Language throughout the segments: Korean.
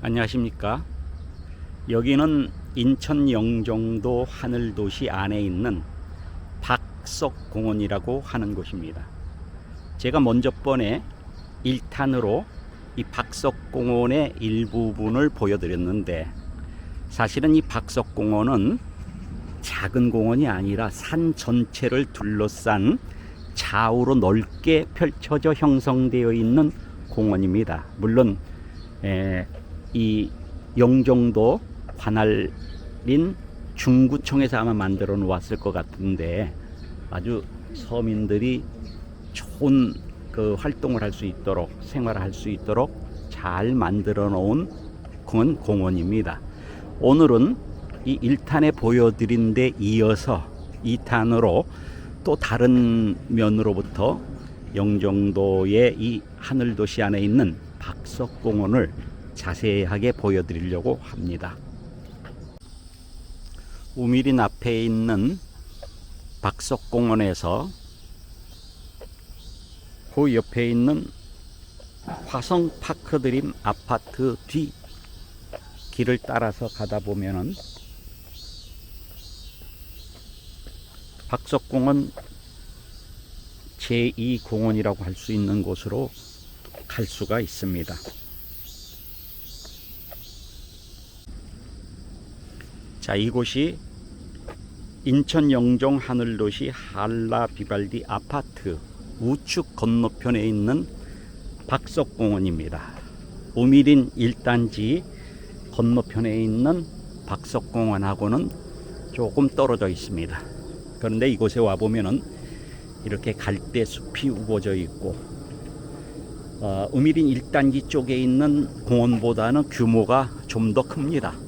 안녕하십니까. 여기는 인천 영종도 하늘도시 안에 있는 박석공원이라고 하는 곳입니다. 제가 먼저 번에 1탄으로 이 박석공원의 일부분을 보여드렸는데 사실은 이 박석공원은 작은 공원이 아니라 산 전체를 둘러싼 좌우로 넓게 펼쳐져 형성되어 있는 공원입니다. 물론 에, 이 영종도 관할인 중구청에서 아마 만들어 놓았을 것 같은데 아주 서민들이 좋은 그 활동을 할 수 있도록 생활을 할 수 있도록 잘 만들어 놓은 그런 공원입니다. 오늘은 이 1탄에 보여드린 데 이어서 2탄으로 또 다른 면으로부터 영종도의 이 하늘도시 안에 있는 박석공원을 자세하게 보여드리려고 합니다. 우미린 앞에 있는 박석공원에서 그 옆에 있는 화성 파크드림 아파트 뒤 길을 따라서 가다 보면은 박석공원 제2공원이라고 할 수 있는 곳으로 갈 수가 있습니다. 자, 이곳이 인천 영종 하늘도시 한라 비발디 아파트 우측 건너편에 있는 박석공원입니다. 우미린 1단지 건너편에 있는 박석공원하고는 조금 떨어져 있습니다. 그런데 이곳에 와 보면은 이렇게 갈대 숲이 우거져 있고 어, 우미린 1단지 쪽에 있는 공원보다는 규모가 좀 더 큽니다.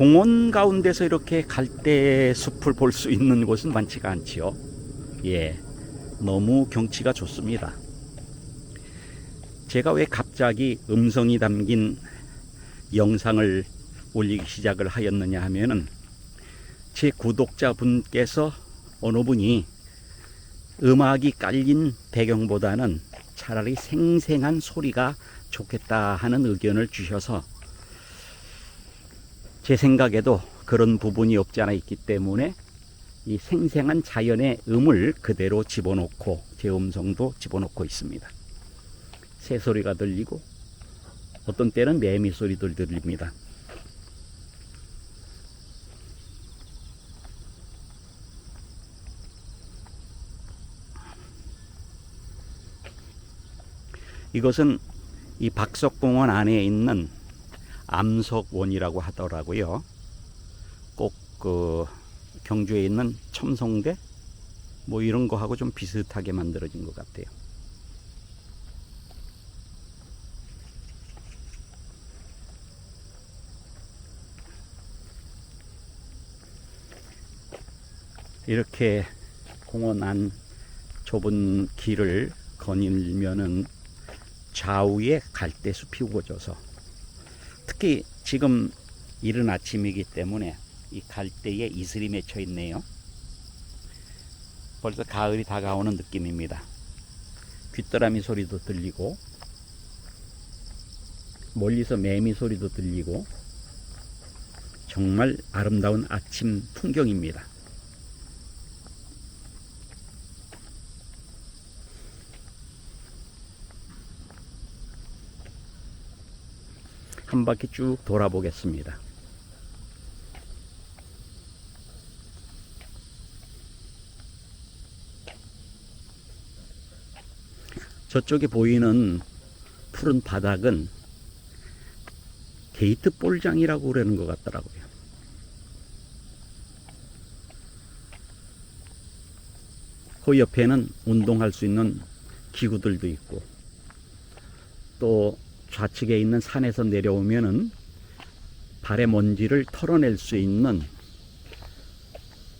공원 가운데서 이렇게 갈대 숲을 볼 수 있는 곳은 많지가 않지요. 예, 너무 경치가 좋습니다. 제가 왜 갑자기 음성이 담긴 영상을 올리기 시작을 하였느냐 하면은 제 구독자분께서 어느 분이 음악이 깔린 배경보다는 차라리 생생한 소리가 좋겠다 하는 의견을 주셔서 제 생각에도 그런 부분이 없지 않아 있기 때문에 이 생생한 자연의 음을 그대로 집어넣고 제 음성도 집어넣고 있습니다. 새 소리가 들리고 어떤 때는 매미 소리도 들립니다. 이것은 이 박석공원 안에 있는 암석원이라고 하더라고요. 꼭 그 경주에 있는 첨성대 뭐 이런 거하고 좀 비슷하게 만들어진 것 같아요. 이렇게 공원 안 좁은 길을 거닐면은 좌우에 갈대 숲이 우거져서 특히 지금 이른 아침이기 때문에 이 갈대에 이슬이 맺혀 있네요. 벌써 가을이 다가오는 느낌입니다. 귀뚜라미 소리도 들리고 멀리서 매미 소리도 들리고 정말 아름다운 아침 풍경입니다. 한 바퀴 쭉 돌아보겠습니다. 저쪽에 보이는 푸른 바닥은 게이트 볼장이라고 그러는 것 같더라고요. 그 옆에는 운동할 수 있는 기구들도 있고 또 좌측에 있는 산에서 내려오면은 발의 먼지를 털어낼 수 있는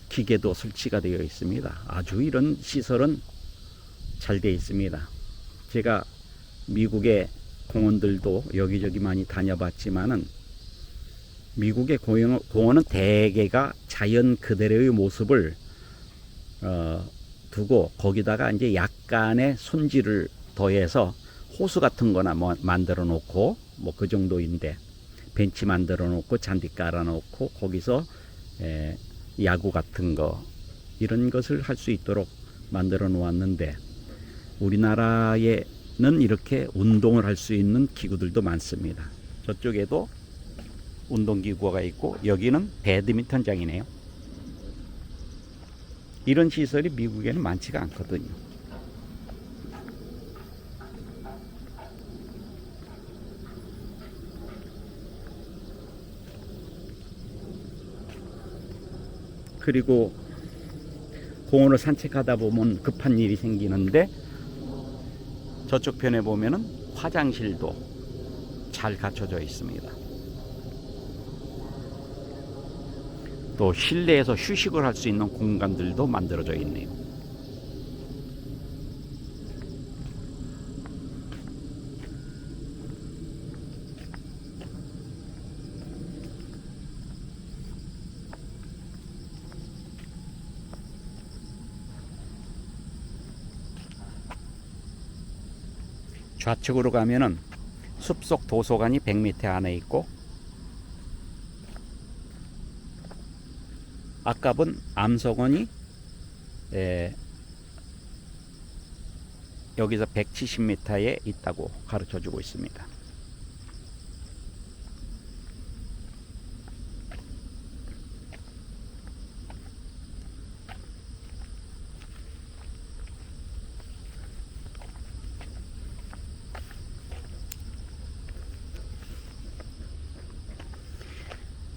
기계도 설치가 되어 있습니다. 아주 이런 시설은 잘 되어 있습니다. 제가 미국의 공원들도 여기저기 많이 다녀봤지만은 미국의 공원은 대개가 자연 그대로의 모습을 어, 두고 거기다가 이제 약간의 손질을 더해서 호수 같은 거나 뭐 만들어 놓고 뭐 그 정도인데 벤치 만들어 놓고 잔디 깔아 놓고 거기서 에, 야구 같은 거 이런 것을 할 수 있도록 만들어 놓았는데 우리나라에는 이렇게 운동을 할 수 있는 기구들도 많습니다. 저쪽에도 운동기구가 있고 여기는 배드민턴장이네요. 이런 시설이 미국에는 많지가 않거든요. 그리고 공원을 산책하다 보면 급한 일이 생기는데 저쪽 편에 보면은 화장실도 잘 갖춰져 있습니다. 또 실내에서 휴식을 할 수 있는 공간들도 만들어져 있네요. 좌측으로 가면은 숲속 도서관이 100m 안에 있고 아까 본 암석원이 에, 여기서 170m에 있다고 가르쳐 주고 있습니다.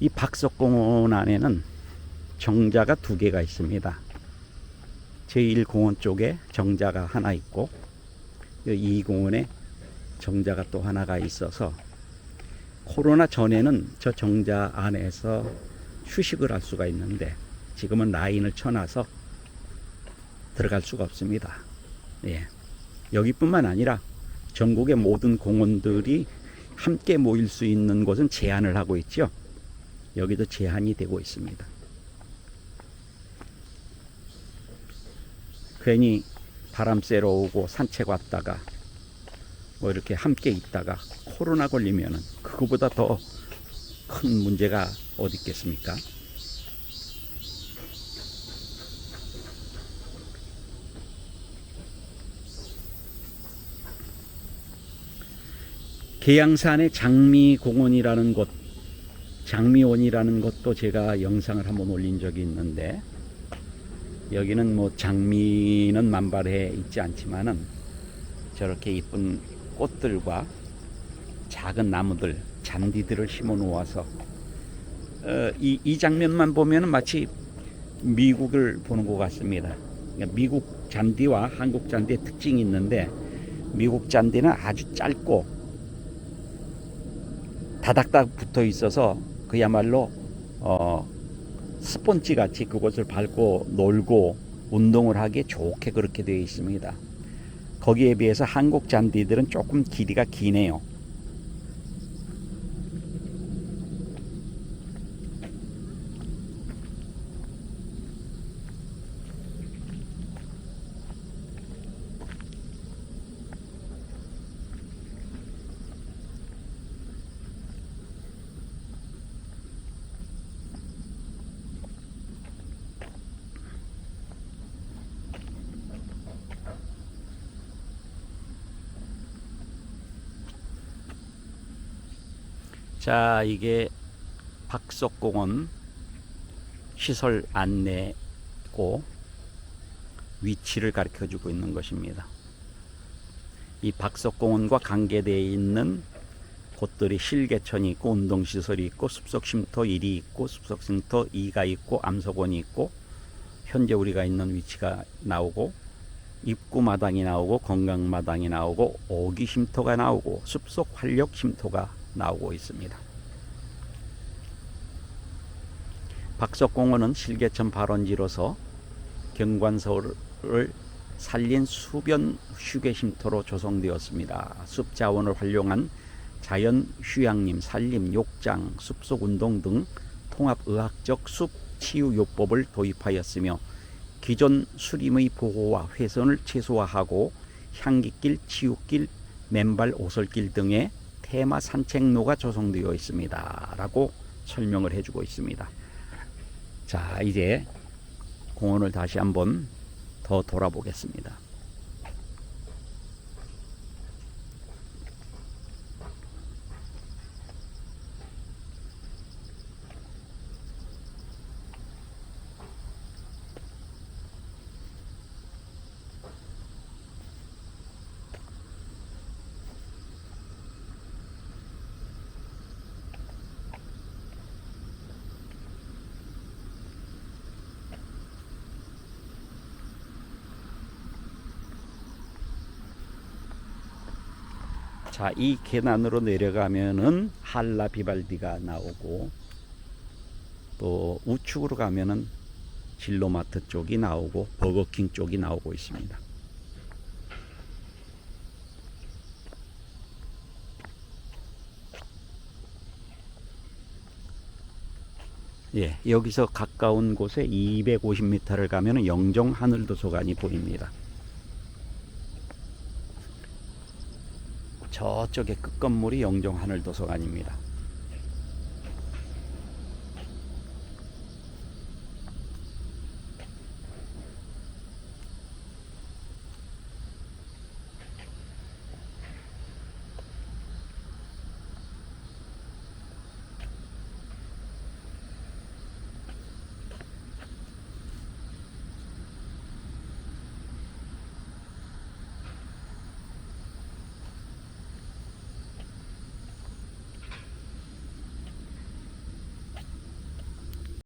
이 박석공원 안에는 정자가 두 개가 있습니다. 제1공원 쪽에 정자가 하나 있고 이 공원에 정자가 또 하나가 있어서 코로나 전에는 저 정자 안에서 휴식을 할 수가 있는데 지금은 라인을 쳐놔서 들어갈 수가 없습니다. 예. 여기뿐만 아니라 전국의 모든 공원들이 함께 모일 수 있는 곳은 제한을 하고 있죠. 여기도 제한이 되고 있습니다. 괜히 바람 쐬러 오고 산책 왔다가 뭐 이렇게 함께 있다가 코로나 걸리면은 그거보다 더 큰 문제가 어디 있겠습니까? 계양산의 장미공원이라는 곳, 장미원이라는 것도 제가 영상을 한번 올린 적이 있는데 여기는 뭐 장미는 만발해 있지 않지만은 저렇게 이쁜 꽃들과 작은 나무들, 잔디들을 심어 놓아서 어, 이, 이 장면만 보면은 마치 미국을 보는 것 같습니다. 그러니까 미국 잔디와 한국 잔디의 특징이 있는데 미국 잔디는 아주 짧고 다닥다닥 붙어 있어서 그야말로 어, 스폰지 같이 그곳을 밟고 놀고 운동을 하기에 좋게 그렇게 되어 있습니다. 거기에 비해서 한국 잔디들은 조금 길이가 기네요. 자, 이게 박석공원 시설 안내고 위치를 가르쳐 주고 있는 것입니다. 이 박석공원과 관계되어 있는 곳들이 실개천이 있고 운동시설이 있고 숲속쉼터 1이 있고 숲속쉼터 2가 있고 암석원이 있고 현재 우리가 있는 위치가 나오고 입구마당이 나오고 건강마당이 나오고 오기쉼터가 나오고 숲속 활력쉼터가 나오고 있습니다. 박석공원은 실개천 발원지로서 경관서를 살린 수변 휴게 쉼터로 조성되었습니다. 숲 자원을 활용한 자연 휴양림, 산림, 욕장, 숲속 운동 등 통합 의학적 숲 치유 요법을 도입하였으며 기존 수림의 보호와 훼손을 최소화하고 향기길, 치유길, 맨발 오솔길 등의 테마 산책로가 조성되어 있습니다. 라고 설명을 해주고 있습니다. 자, 이제 공원을 다시 한번 더 돌아보겠습니다. 자, 이 계단으로 내려가면은 할라 비발디가 나오고 또 우측으로 가면은 진로마트 쪽이 나오고 버거킹 쪽이 나오고 있습니다. 예, 여기서 가까운 곳에 250m를 가면은 영정 하늘도서관이 보입니다. 저쪽에 끝 건물이 영정 하늘도서관입니다.